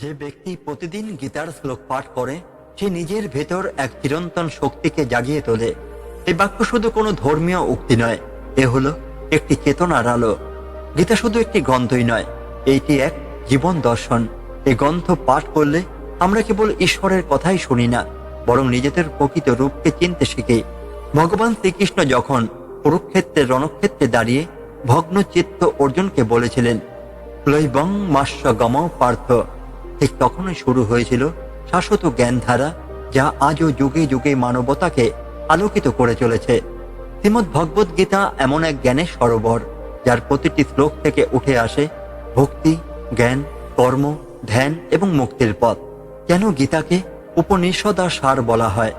যে ব্যক্তি প্রতিদিন গীতার শ্লোক পাঠ করে, সে নিজের ভেতর এক চিরন্তন শক্তিকে জাগিয়ে তোলে। এই বাক্য শুধু কোনো ধর্মীয় উক্তি নয়, এ হলো একটি চেতনার আলো। গীতা শুধু একটি গ্রন্থই নয়, এইটি এক জীবন দর্শন। এই গ্রন্থ পাঠ করলে আমরা কেবল ঈশ্বরের কথাই শুনি না, বরং নিজেদের প্রকৃত রূপকে চিনতে শিখি। ভগবান শ্রীকৃষ্ণ যখন কুরুক্ষেত্রের রণক্ষেত্রে দাঁড়িয়ে ভগ্ন চিত্ত অর্জুনকে বলেছিলেন ক্লৈবং মাস্য গম পার্থ। ঠিক তখনই শুরু হয়েছিল শাশ্বত জ্ঞানধারা, যা আজও যুগে যুগে মানবতাকে আলোকিত করে চলেছে। শ্রীমদ ভগবত গীতা এমন এক জ্ঞানের সরোবর, যার প্রতিটি শ্লোক থেকে উঠে আসে ভক্তি, জ্ঞান, কর্ম, ধ্যান এবং মুক্তির পথ কেন গীতাকে উপনিষদ আর সার বলা হয়।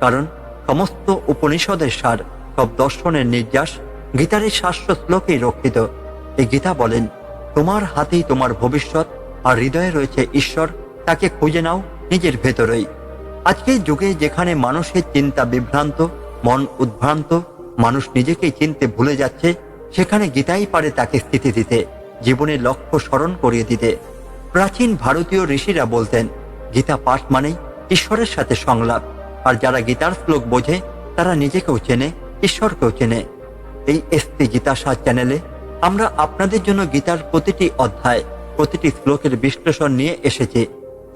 কারণ সমস্ত উপনিষদের সার, সব দর্শনের নির্যাস গীতার শাশ্বত শ্লোকেই রক্ষিত। এই গীতা বলেন, তোমার হাতেই তোমার ভবিষ্যৎ আর হৃদয়ে রয়েছে ঈশ্বর, তাকে খুঁজে নাও নিজের ভেতরেই। আজকের যুগে যেখানে মানুষের চিন্তা বিভ্রান্ত, মন উদ্ভ্রান্ত, মানুষ নিজেকেই চিনতে ভুলে যাচ্ছে, সেখানে গীতাই পারে তাকে স্থিতি দিতে, জীবনের লক্ষ্য স্মরণ করিয়ে দিতে। প্রাচীন ভারতীয় ঋষিরা বলতেন, গীতা পাঠ মানেই ঈশ্বরের সাথে সংলাপ। আর যারা গীতার শ্লোক বোঝে, তারা নিজেকেও চেনে, ঈশ্বরকেও চেনে। এই এসপি গীতাসার চ্যানেলে আমরা আপনাদের জন্য গীতার প্রতিটি অধ্যায় প্রতিটি শ্লোকের বিশ্লেষণ নিয়ে এসেছে।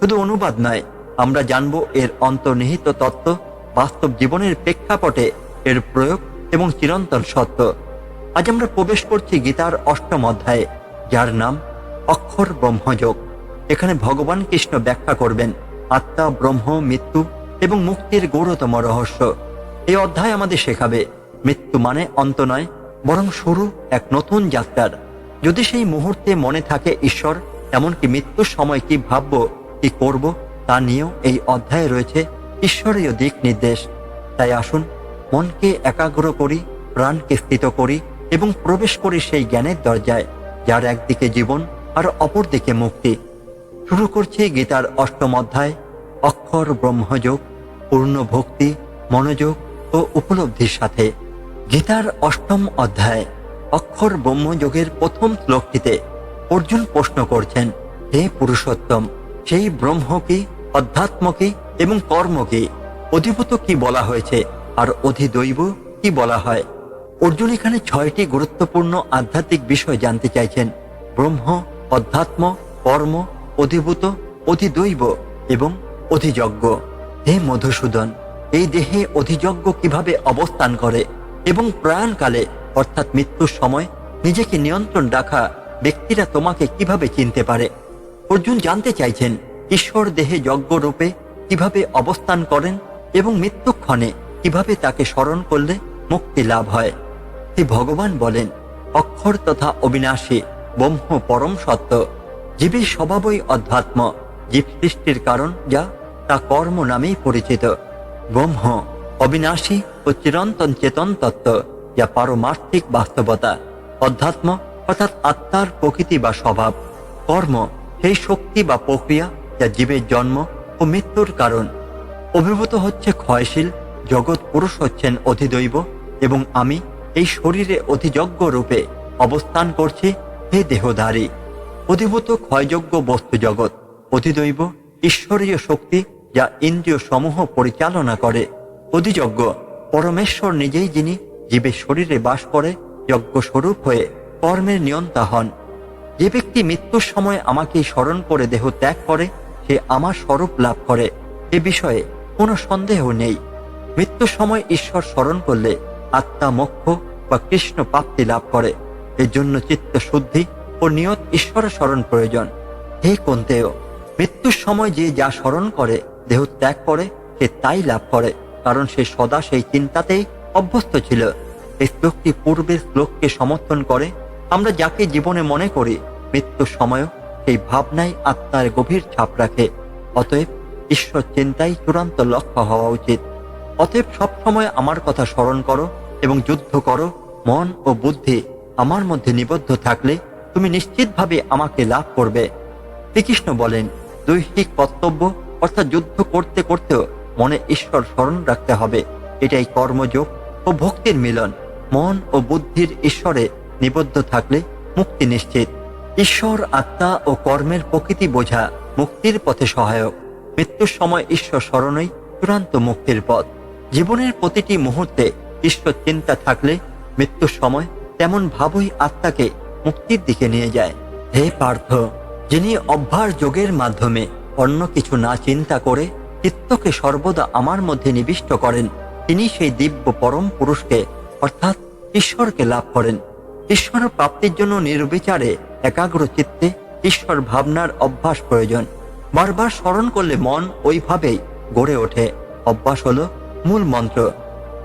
শুধু অনুবাদ নয়, আমরা জানব এর অন্তর্নিহিত তত্ত্ব, বাস্তব জীবনের প্রেক্ষাপটে এর প্রয়োগ এবং চিরন্তন সত্য। আজ আমরা প্রবেশ করছি গীতার অষ্টম অধ্যায়ে, যার নাম অক্ষর ব্রহ্মযোগ। এখানে ভগবান কৃষ্ণ ব্যাখ্যা করবেন, আত্মা, ব্রহ্ম, মৃত্যু এবং মুক্তির গৌরতম রহস্য। এই অধ্যায় আমাদের শেখাবে, মৃত্যু মানে অন্ত নয়, বরং শুরু এক নতুন যাত্রার। যদি সেই মুহূর্তে মনে থাকে, ঈশ্বর, এমনকি মৃত্যুর সময় কি ভাবব, কি করব? তা নিয়েও এই অধ্যায়ে রয়েছে ঈশ্বরীয় দিক নির্দেশ। তাই আসুন, মনকে একাগ্র করি, প্রাণকে স্থিত করি এবং প্রবেশ করি সেই জ্ঞানের দরজায়, যার একদিকে জীবন আর অপরদিকে মুক্তি। শুরু করছে গীতার অষ্টম অধ্যায়, অক্ষর ব্রহ্মযোগ, পূর্ণ ভক্তি, মনোযোগ ও উপলব্ধির সাথে। গীতার অষ্টম অধ্যায়। অক্ষর ব্রহ্মযোগের প্রথম শ্লোকটিতে অর্জুন প্রশ্ন করছেন, হে পুরুষোত্তম, সেই ব্রহ্ম কি, অধ্যাত্ম কি এবং কর্ম কি? অধিভূত কি বলা হয়েছে? আর অধিদৈব কি বলা হয়? অর্জুন এখানে ছয়টি গুরুত্বপূর্ণ আধ্যাত্মিক বিষয় জানতে চাইছেন, ব্রহ্ম, অধ্যাত্ম, কর্ম, অধিভূত, অধিদৈব এবং অধিযজ্ঞ। হে মধুসূদন, এই দেহে অধিযজ্ঞ কীভাবে অবস্থান করে এবং প্রয়াণকালে অর্থাৎ মৃত্যুর সময় নিজেকে নিয়ন্ত্রণ রাখা ব্যক্তিরা তোমাকে কীভাবে চিনতে পারে? অর্জুন জানতে চাইছেন, ঈশ্বর দেহে যজ্ঞ রূপে কীভাবে অবস্থান করেন এবং মৃত্যুক্ষণে কীভাবে তাকে স্মরণ করলে মুক্তি লাভ হয়? শ্রী ভগবান বলেন, অক্ষর তথা অবিনাশী ব্রহ্ম পরম সত্য। জীবের স্বভাবই অধ্যাত্ম, জীব সৃষ্টির কারণ যা তা কর্ম নামেই পরিচিত। ব্রহ্ম, অবিনাশী ও চিরন্তন চেতন তত্ত্ব। যা পারমার্থিক বাস্তবতা, অধ্যাত্ম অর্থাৎ আত্মার প্রকৃতি বা স্বভাব। কর্ম সেই শক্তি বা প্রক্রিয়া যা জীবের জন্ম ও মৃত্যুর কারণ। অভিভূত হচ্ছে ক্ষয়শীল, জগৎ পুরুষ হচ্ছেন অধিদৈব এবং আমি এই শরীরে অধিযজ্ঞ রূপে অবস্থান করছি হে দেহধারী। অধিভূত ক্ষয়যোগ্য বস্তু জগৎ, অধিদৈব, ঈশ্বরীয় শক্তি যা ইন্দ্রিয় সমূহ পরিচালনা করে। অধিযজ্ঞ, পরমেশ্বর নিজেই যিনি জীবের শরীরে বাস করে যজ্ঞ স্বরূপ হয়ে কর্মের নিয়ন্তা হন। যে ব্যক্তি মৃত্যুর সময় আমাকে স্মরণ করে দেহ ত্যাগ করে, সে আমার স্বরূপ লাভ করে। এ বিষয়ে কোনো সন্দেহ নেই। মৃত্যুর সময় ঈশ্বর স্মরণ করলে আত্মা মোক্ষ বা কৃষ্ণ প্রাপ্তি লাভ করে। এর জন্য চিত্ত শুদ্ধি ও নিয়ত ঈশ্বরের স্মরণ প্রয়োজন। হে কন্তেয়, মৃত্যুর সময় যে যা স্মরণ করে, দেহ ত্যাগ করে, সে তাই লাভ করে, কারণ সে সদা সেই চিন্তাতেই অভ্যস্ত ছিল। এই শ্লোকটি পূর্বের শ্লোককে সমর্থন করে। আমরা যাকে জীবনে মনে করি মৃত্যুর সময়ও সেই ভাবনাই আত্মার গভীর ছাপ রাখে। অতএব ঈশ্বর চিন্তাই চূড়ান্ত লক্ষ্য হওয়া উচিত। অতএব সবসময় আমার কথা স্মরণ করো এবং যুদ্ধ করো। মন ও বুদ্ধি আমার মধ্যে নিবদ্ধ থাকলে তুমি নিশ্চিতভাবে আমাকে লাভ করবে। শ্রীকৃষ্ণ বলেন, দৈহিক কর্তব্য অর্থাৎ যুদ্ধ করতে করতেও মনে ঈশ্বর স্মরণ রাখতে হবে। এটাই কর্মযোগ ও ভক্তির মিলন। মন ও বুদ্ধির ঈশ্বরে নিবদ্ধ থাকলে মুক্তি নিশ্চিত। ঈশ্বর আত্মা ও কর্মের প্রকৃতি বোঝা মুক্তির পথে সহায়ক। মৃত্যুর সময় ঈশ্বর স্মরণই চূড়ান্ত মুক্তির পথ। জীবনের প্রতিটি মুহূর্তে ঈশ্বর চিন্তা থাকলে মৃত্যুর সময় তেমন ভাবই আত্মাকে মুক্তির দিকে নিয়ে যায়। হে পার্থ, যিনি অভ্যাস যোগের মাধ্যমে অন্য কিছু না চিন্তা করে চিত্তকে সর্বদা আমার মধ্যে নিবিষ্ট করেন, তিনি সেই দিব্য পরম পুরুষকে অর্থাৎ ঈশ্বরকে লাভ করেন। ঈশ্বর প্রাপ্তির জন্য নির্বিচারে একাগ্র চিত্তে ঈশ্বর ভাবনার অভ্যাস প্রয়োজন। বারবার স্মরণ করলে মন ওইভাবেই গড়ে ওঠে। অভ্যাস হল মূল মন্ত্র।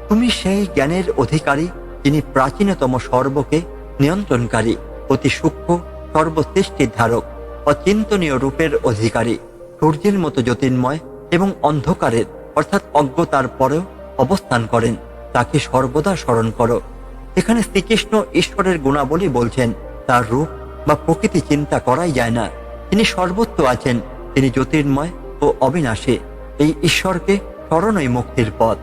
তুমি সেই জ্ঞানের অধিকারী যিনি প্রাচীনতম সর্বকে নিয়ন্ত্রণকারী, অতি সূক্ষ্ম, সর্বসৃষ্টির ধারক, অচিন্তনীয় রূপের অধিকারী, সূর্যের মতো জ্যোতির্ময় এবং অন্ধকারের, অর্থাৎ অজ্ঞতার পরেও অবস্থান করেন। তাকে সর্বদা স্মরণ করো। এখানে শ্রীকৃষ্ণ ঈশ্বরের গুণাবলী বলছেন, তার রূপ বা প্রকৃতি চিন্তা করাই যায় না। তিনি সর্বত্র আছেন, তিনি জ্যোতির্ময় ও অবিনাশী। এই ঈশ্বরকে স্মরণই মুক্তির পথ।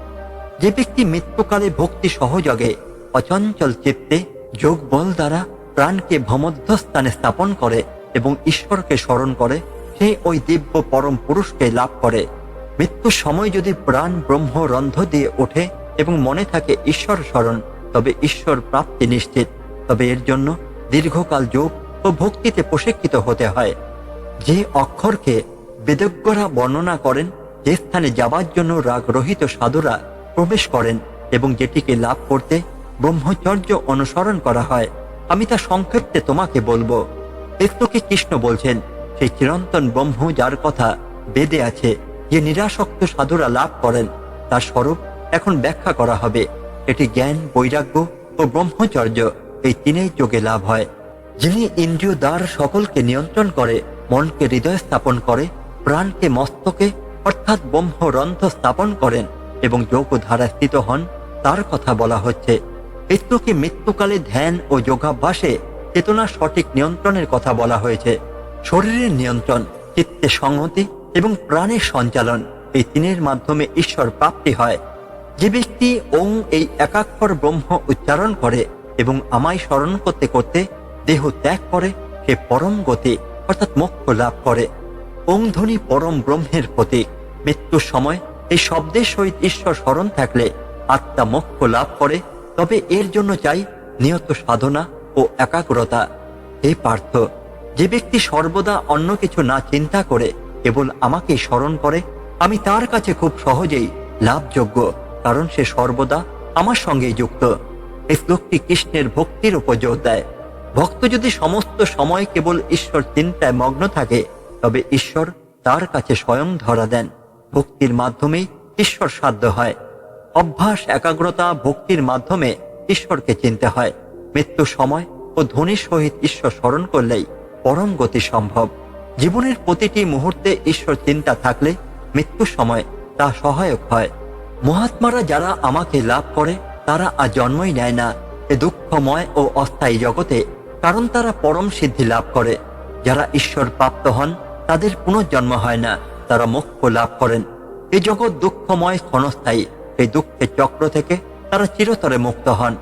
যে ব্যক্তি মৃত্যুকালে ভক্তি সহযোগে, অচঞ্চল চিত্তে যোগ বল দ্বারা প্রাণকে ভমধ্য স্থানে স্থাপন করে এবং ঈশ্বরকে স্মরণ করে, সে ওই দিব্য পরম পুরুষকে লাভ করে। মৃত্যুর সময় যদি প্রাণ ব্রহ্ম রন্ধ দিয়ে ওঠে এবং মনে থাকে ঈশ্বর স্মরণ, তবে ঈশ্বর প্রাপ্তি নিশ্চিত। তবে এর জন্য দীর্ঘকাল যোগ ও ভক্তিতে প্রশিক্ষিত হতে হয়। যে অক্ষরকে বেদজ্ঞরা বর্ণনা করেন, যে স্থানে যাবার জন্য রাগরহিত সাধুরা প্রবেশ করেন এবং যেটিকে লাভ করতে ব্রহ্মচর্য অনুসরণ করা হয়, আমি তা সংক্ষেপে তোমাকে বলব। এস্তকে কৃষ্ণ বলছেন সেই চিরন্তন ব্রহ্ম যার কথা বেদে আছে, যে নিরাসক্ত সাধুরা লাভ করেন, তার স্বরূপ এখন ব্যাখ্যা করা হবে। এটি জ্ঞান, বৈরাগ্য ও ব্রহ্মচর্য। এই তিনেই যোগে লাভ হয়। যিনি ইন্দ্রিয় দ্বার সকলকে নিয়ন্ত্রণ করে, মনকে হৃদয় স্থাপন করে, প্রাণকে মস্তকে, অর্থাৎ ব্রহ্মরন্ধ্র স্থাপন করেন এবং যোগ ধারা স্থিত হন, তার কথা বলা হচ্ছে। এত্রকে মৃত্যুকালে ধ্যান ও যোগাভ্যাসে চেতনা সঠিক নিয়ন্ত্রণের কথা বলা হয়েছে? শরীরের নিয়ন্ত্রণ, চিত্তে সংহতি এবং প্রাণের সঞ্চালন এই তিনের মাধ্যমে ঈশ্বর প্রাপ্তি হয়। যে ব্যক্তি ওং এই একাক্ষর ব্রহ্ম উচ্চারণ করে এবং আমায় স্মরণ করতে করতে দেহ ত্যাগ করে, সে পরম গতি, অর্থাৎ মোক্ষ লাভ করে। ওং ধ্বনি পরম ব্রহ্মের প্রতীক মৃত্যুর সময় এই শব্দের সহিত ঈশ্বর স্মরণ থাকলে আত্মা মোক্ষ লাভ করে। তবে এর জন্য চাই নিয়ত সাধনা ও একাগ্রতা। এই পার্থ, যে ব্যক্তি সর্বদা অন্য কিছু না চিন্তা করে, কেবল আমাকে স্মরণ করে, আমি তার কাছে খুব সহজেই লাভযোগ্য। কারণ সে সর্বদা আমার সঙ্গেই যুক্ত। এই শ্লোকটি কৃষ্ণের ভক্তির উপর জোর দেয়। ভক্ত যদি সমস্ত সময় কেবল ঈশ্বর চিন্তায় মগ্ন থাকে, তবে ঈশ্বর তার কাছে স্বয়ং ধরা দেন। ভক্তির মাধ্যমেই ঈশ্বর সাধ্য হয়। অভ্যাস, একাগ্রতা, ভক্তির মাধ্যমে ঈশ্বরকে চিনতে হয়। মৃত্যুর সময় ও ধ্বনির সহিত ঈশ্বর স্মরণ করলেই পরম গতি সম্ভব। জীবনের প্রতিটি মুহূর্তে ঈশ্বর চিন্তা থাকলে মৃত্যুর সময় তা সহায়ক হয়। মহাত্মারা যারা আমাকে লাভ করে, তারা আর জন্মই নেয় না। এ দুঃখময় ও অস্থায়ী জগতে, কারণ তারা পরম সিদ্ধি লাভ করে। যারা ঈশ্বর প্রাপ্ত হন, তাদের পুনর্জন্ম হয় না, তারা মোক্ষ লাভ করেন। এ জগৎ দুঃখময় ক্ষণস্থায়ী, এই দুঃখের চক্র থেকে তারা চিরতরে মুক্ত হন।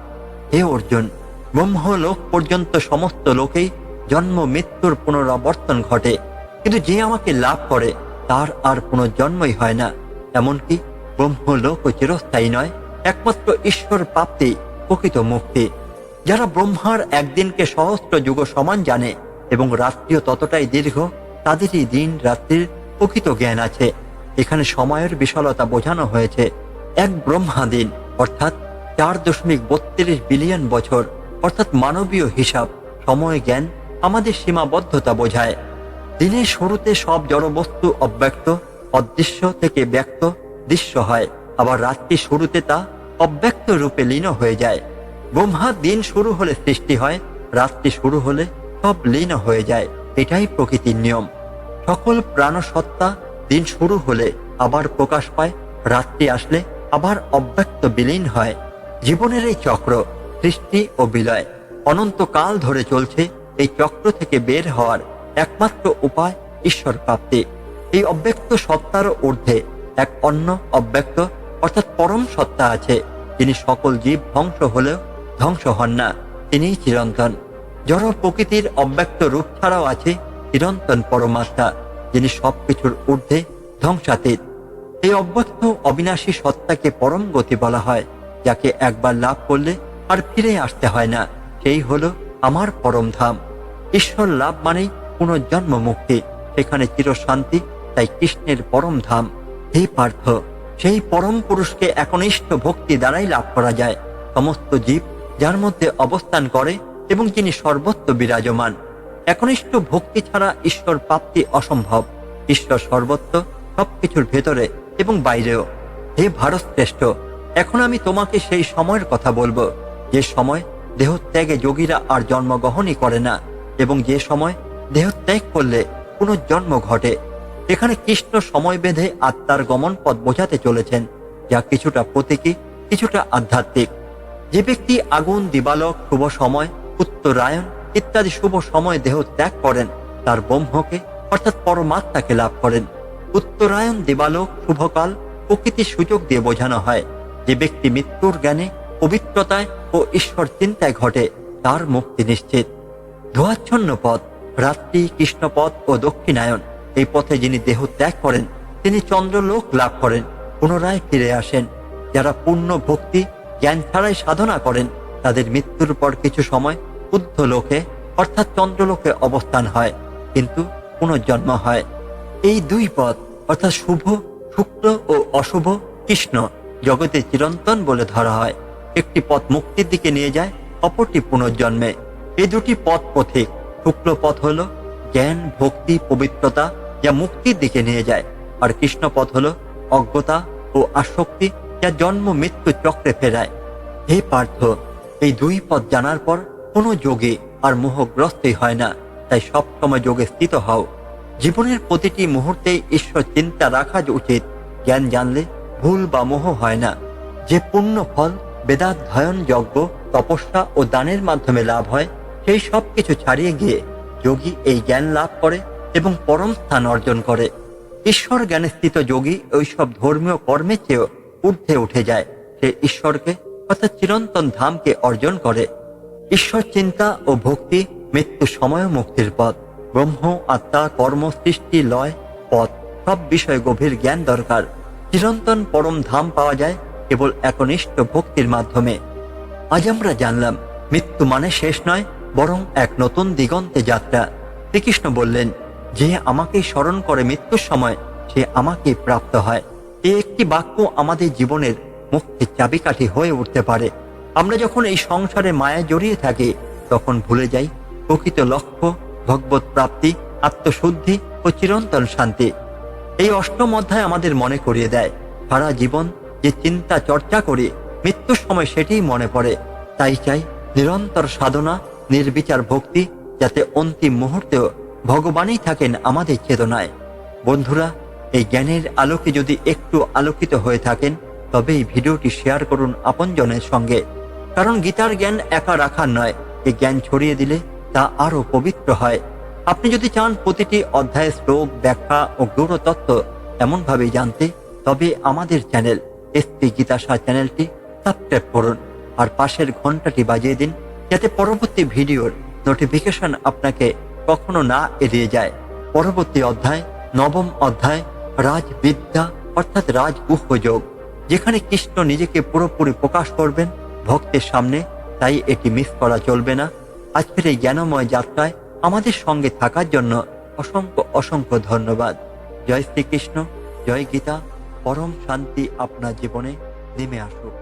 হে অর্জুন, ব্রহ্মলোক পর্যন্ত সমস্ত লোকেই জন্ম মৃত্যুর পুনরাবর্তন ঘটে। কিন্তু যে আমাকে লাভ করে, তার আর পুনর্জন্মই হয় না। এমনকি ব্রহ্মলোক চিরস্থায়ী নয়, একমাত্র ঈশ্বর প্রাপ্তি, প্রকৃত মুক্তি। যারা ব্রহ্মার একদিনকে সহস্র যুগ সমান জানে এবং রাত্রিও ততটাই দীর্ঘ, তাদেরই দিন রাত্রির প্রকৃত জ্ঞান আছে। এখানে সময়ের বিশালতা বোঝানো হয়েছে। এক ব্রহ্মা দিন অর্থাৎ চার দশমিক বত্রিশ বিলিয়ন বছর, অর্থাৎ মানবীয় হিসাব, সময় জ্ঞান, আমাদের সীমাবদ্ধতা বোঝায়। দিনের শুরুতে সব জড়বস্তু অব্যক্ত, অদৃশ্য থেকে ব্যক্ত দৃশ্য হয়। আবার রাত্রি শুরুতে তা অব্যক্ত রূপে লীন হয়ে যায়। ব্রহ্মা দিন শুরু হলে সৃষ্টি হয়, রাত্রি শুরু হলে সব লীন হয়ে যায়। এটাই প্রকৃতির নিয়ম। সকল প্রাণসত্তা দিন শুরু হলে আবার প্রকাশ পায়, রাত্রি আসলে আবার অব্যক্ত বিলীন হয়। জীবনের এই চক্র, সৃষ্টি ও বিলয়, অনন্তকাল ধরে চলছে এই চক্র থেকে বের হওয়ার একমাত্র উপায় ঈশ্বর প্রাপ্তি। এই অব্যক্ত সত্তার ঊর্ধ্বে এক অন্য অব্যক্ত, অর্থাৎ পরম সত্তা আছে। যিনি সকল জীব ধ্বংস হলেও ধ্বংস হন না, তিনিই চিরন্তন। জড় প্রকৃতির অব্যক্ত রূপ ছাড়াও আছে চিরন্তন পরমাত্মা, যিনি সবকিছুর ঊর্ধ্বে ধ্বংসাতীত। এই অব্যক্ত অবিনাশী সত্তাকে পরম গতি বলা হয়, যাকে একবার লাভ করলে আর ফিরে আসতে হয় না। সেই হলো আমার পরম ধাম। ঈশ্বর লাভ মানেই পুনর্জন্ম মুক্তি সেখানে চিরশান্তি, তাই কৃষ্ণের পরম ধাম। হে পার্থ, সেই পরম পুরুষকে একনিষ্ঠ ভক্তি দ্বারাই লাভ করা যায়। সমস্ত জীব যার মধ্যে অবস্থান করে এবং যিনি সর্বত্র বিরাজমান। একনিষ্ঠ ভক্তি ছাড়া ঈশ্বর প্রাপ্তি অসম্ভব। ঈশ্বর সর্বত্র, সবকিছুর ভেতরে এবং বাইরেও। হে ভারত শ্রেষ্ঠ এখন আমি তোমাকে সেই সময়ের কথা বলব। যে সময় দেহত্যাগে যোগীরা আর জন্মগ্রহণই করে না, এবং যে সময় দেহত্যাগ করলে পুনর্জন্ম ঘটে। এখানে কৃষ্ণ সময় বেঁধে আত্মার গমন পথ বোঝাতে চলেছেন, যা কিছুটা প্রতীকী, কিছুটা আধ্যাত্মিক। যে ব্যক্তি আগুন, দিবালক, শুভ সময়, উত্তরায়ণ ইত্যাদি শুভ সময় দেহ ত্যাগ করেন, তার ব্রহ্মকে, অর্থাৎ পরমাত্মাকে লাভ করেন। উত্তরায়ণ, দিবালক, শুভকাল প্রকৃতির সুযোগ দিয়ে বোঝানো হয়। যে ব্যক্তি মৃত্যুর জ্ঞানে, পবিত্রতায় ও ঈশ্বর চিন্তায় ঘটে, তার মুক্তি নিশ্চিত। ধোয়াচ্ছন্ন পথ, রাত্রি, কৃষ্ণপথ ও দক্ষিণায়ন এই পথে যিনি দেহ ত্যাগ করেন, তিনি চন্দ্রলোক লাভ করেন, পুনরায় ফিরে আসেন। যারা পূর্ণ ভক্তি, জ্ঞান ছাড়াই সাধনা করেন, তাদের মৃত্যুর পর কিছু সময় শুদ্ধ লোকে, অর্থাৎ চন্দ্রলোকে অবস্থান হয়, কিন্তু পুনর্জন্ম হয়। এই দুই পথ, অর্থাৎ শুভ শুক্র ও অশুভ, কৃষ্ণ, জগতে চিরন্তন বলে ধরা হয়। একটি পথ মুক্তির দিকে নিয়ে যায়, অপরটি পুনর্জন্মে। এই দুটি পথ পথিক। শুক্ল পথ হলো জ্ঞান, ভক্তি, পবিত্রতা যা মুক্তির দিকে নিয়ে যায়। আর কৃষ্ণ পথ হলো অজ্ঞতা ও আসক্তি যা জন্ম মৃত্যু চক্রে ফেরায়। হে পার্থ, এই দুই পথ জানার পর কোনো যোগে আর মোহগ্রস্তই হয় না। তাই সবসময় যোগে স্থিত হও। জীবনের প্রতিটি মুহূর্তে ঈশ্বর চিন্তা রাখা উচিত। জ্ঞান জানলে ভুল বা মোহ হয় না। যে পুণ্য ফল বেদাধ্যয়ন যজ্ঞ তপস্যা ও দানের মাধ্যমে লাভ হয়, সেই সব কিছু ছাড়িয়ে গিয়ে যোগী এই জ্ঞান লাভ করে এবং পরম স্থান অর্জন করে। ঈশ্বর জ্ঞানে স্থিত যোগী ওইসব ধর্মীয় কর্মের চেয়েও ঊর্ধ্বে উঠে যায়। সে ঈশ্বরকে অর্থাৎ চিরন্তন ধামকে অর্জন করে। ঈশ্বর চিন্তা ও ভক্তি মৃত্যু সময় মুক্তির পথ। ব্রহ্ম, আত্মা, কর্ম, সৃষ্টি, লয়, পথ সব বিষয়ে গভীর জ্ঞান দরকার। চিরন্তন পরম ধাম পাওয়া যায় কেবল একনিষ্ঠ ভক্তির মাধ্যমে। আজ আমরা জানলাম, মৃত্যু মানে শেষ নয় বরং এক নতুন দিগন্তে যাত্রা। শ্রীকৃষ্ণ বললেন, যে আমাকে স্মরণ করে মৃত্যুর সময়, সে আমাকে প্রাপ্ত হয়। এই একটি বাক্য আমাদের জীবনের মুক্তির চাবিকাঠি হয়ে উঠতে পারে। আমরা যখন এই সংসারে মায়া জড়িয়ে থাকি, তখন ভুলে যাই। প্রকৃত লক্ষ্য, ভগবত প্রাপ্তি, আত্মশুদ্ধি ও চিরন্তন শান্তি। এই অষ্টম অধ্যায় আমাদের মনে করিয়ে দেয়, সারা জীবন যে চিন্তা চর্চা করি, মৃত্যুর সময় সেটিই মনে পড়ে। তাই চাই নিরন্তর সাধনা নির্বিচার ভক্তি যাতে অন্তিম মুহূর্তেও ভগবানই থাকেন আমাদের চেতনায়। বন্ধুরা, এই জ্ঞানের আলোকে যদি একটু আলোকিত হয়ে থাকেন তবে এই ভিডিওটি শেয়ার করুন আপনজনের সঙ্গে। কারণ গীতার জ্ঞান একা রাখার নয় এই জ্ঞান ছড়িয়ে দিলে তা আরও পবিত্র হয়। আপনি যদি চান প্রতিটি অধ্যায় শ্লোক, ব্যাখ্যা ও গৌর তত্ত্ব এমনভাবে জানতে, তবে আমাদের চ্যানেল এসপি গীতাসা চ্যানেলটি সাবস্ক্রাইব করুন। আর পাশের ঘন্টাটি বাজিয়ে দিন যাতে পরবর্তী ভিডিওর নোটিফিকেশন আপনাকে কখনো না এড়িয়ে যায়। পরবর্তী অধ্যায়, নবম অধ্যায়, রাজবিদ্যা অর্থাৎ রাজগুহ্য যোগ, যেখানে কৃষ্ণ নিজেকে পুরোপুরি প্রকাশ করবেন ভক্তের সামনে, তাই এটি মিস করা চলবে না। আজকের এই জ্ঞানময় যাত্রায় আমাদের সঙ্গে থাকার জন্য অসংখ্য অসংখ্য ধন্যবাদ। জয় শ্রীকৃষ্ণ, জয় গীতা, পরম শান্তি আপনার জীবনে নেমে আসুক।